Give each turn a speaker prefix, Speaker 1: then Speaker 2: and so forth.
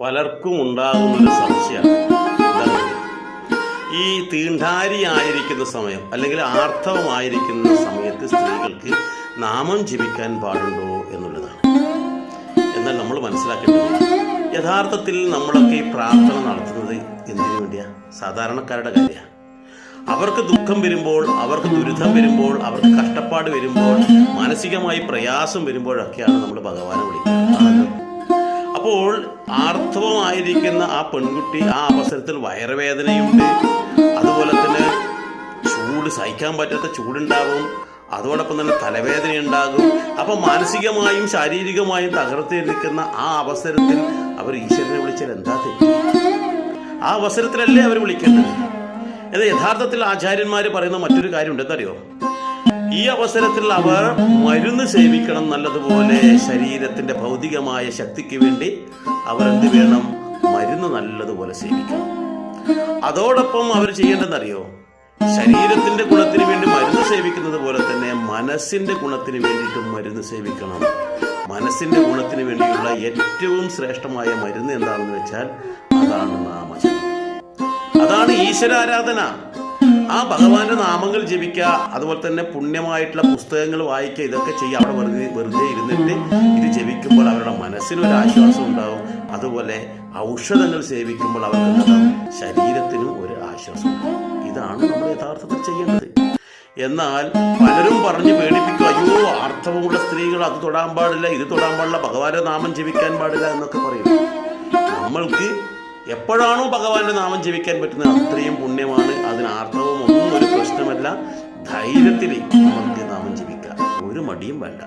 Speaker 1: പലർക്കും ഉണ്ടാകുന്നൊരു സംശയമാണ്? ഈ തീണ്ടാരി ആയിരിക്കുന്ന സമയം അല്ലെങ്കിൽ ആർത്തവമായിരിക്കുന്ന സമയത്ത് സ്ത്രീകൾക്ക് നാമം ജപിക്കാൻ പാടുണ്ടോ എന്നുള്ളതാണ് എന്നാൽ നമ്മൾ മനസ്സിലാക്കേണ്ടത് യഥാർത്ഥത്തിൽ നമ്മളൊക്കെ ഈ പ്രാർത്ഥന നടത്തുന്നത് എന്തിനു വേണ്ടിയാ സാധാരണക്കാരുടെ കാര്യമാണ് അവർക്ക് ദുഃഖം വരുമ്പോൾ അവർക്ക് ദുരിതം വരുമ്പോൾ അവർക്ക് കഷ്ടപ്പാട് വരുമ്പോൾ മാനസികമായി പ്രയാസം വരുമ്പോഴൊക്കെയാണ് നമ്മൾ ഭഗവാനെ വിളിക്കുന്നത്. അപ്പോൾ ആർത്തവമായിരിക്കുന്ന ആ പെൺകുട്ടി ആ അവസരത്തിൽ വയറുവേദനയുണ്ട്. അതുപോലെ തന്നെ ചൂട് സഹിക്കാൻ പറ്റാത്ത ചൂടുണ്ടാകും അതോടൊപ്പം തന്നെ തലവേദന ഉണ്ടാകും അപ്പൊ മാനസികമായും ശാരീരികമായും തകർത്തി നിൽക്കുന്ന ആ അവസരത്തിൽ അവർ ഈശ്വരനെ വിളിച്ചാൽ എന്താ തെറ്റ്? ആ അവസരത്തിലല്ലേ അവർ വിളിക്കേണ്ടത്? ഇത് യഥാർത്ഥത്തിൽ ആചാര്യന്മാർ പറയുന്ന മറ്റൊരു കാര്യമുണ്ട് എന്തറിയോ ഈ അവസരത്തിൽ അവർ മരുന്ന് സേവിക്കണം നല്ലതുപോലെ ശരീരത്തിന്റെ ഭൗതികമായ ശക്തിക്ക് വേണ്ടി അവർ എന്ത് വേണം? മരുന്ന് നല്ലതുപോലെ സേവിക്കണം. അതോടൊപ്പം അവർ ചെയ്യേണ്ടതെന്നറിയോ? ശരീരത്തിന്റെ ഗുണത്തിന് വേണ്ടി മരുന്ന് സേവിക്കുന്നത് പോലെ തന്നെ മനസ്സിന്റെ ഗുണത്തിന് വേണ്ടിയിട്ടും മരുന്ന് സേവിക്കണം. മനസ്സിന്റെ ഗുണത്തിന് വേണ്ടിയുള്ള ഏറ്റവും ശ്രേഷ്ഠമായ മരുന്ന് എന്താണെന്ന് വെച്ചാൽ അതാണ് നാമജപം. അതാണ് ഈശ്വരാരാധന. ആ ഭഗവാന്റെ നാമങ്ങൾ ജപിക്കുക അതുപോലെ തന്നെ പുണ്യമായിട്ടുള്ള പുസ്തകങ്ങൾ വായിക്കുക ഇതൊക്കെ ചെയ്യുക അവിടെ വെറുതെ വെറുതെ ഇരുന്നിട്ട് ഇത് ജപിക്കുമ്പോൾ അവരുടെ മനസ്സിനൊരു ആശ്വാസം ഉണ്ടാവും. അതുപോലെ ഔഷധങ്ങൾ സേവിക്കുമ്പോൾ അവർക്ക് ശരീരത്തിനും ഒരു ആശ്വാസം ഉണ്ടാവും. ഇതാണ് നമ്മൾ യഥാർത്ഥത്തിൽ ചെയ്യേണ്ടത്. എന്നാൽ പലരും പറഞ്ഞ് പേടിപ്പിക്കും അയ്യോ ആർത്തവമുള്ള സ്ത്രീകൾ അത് തൊടാൻ പാടില്ല ഇത് തൊടാൻ പാടില്ല ഭഗവാന്റെ നാമം ജപിക്കാൻ പാടില്ല എന്നൊക്കെ പറയും. നമ്മൾക്ക് എപ്പോഴാണോ ഭഗവാന്റെ നാമം ജപിക്കാൻ പറ്റുന്നത് അത്രയും പുണ്യമാണ് ധൈര്യത്തിൽ നമുക്ക് നാമം ജപിക്കാം ഒരു മടിയും വേണ്ട.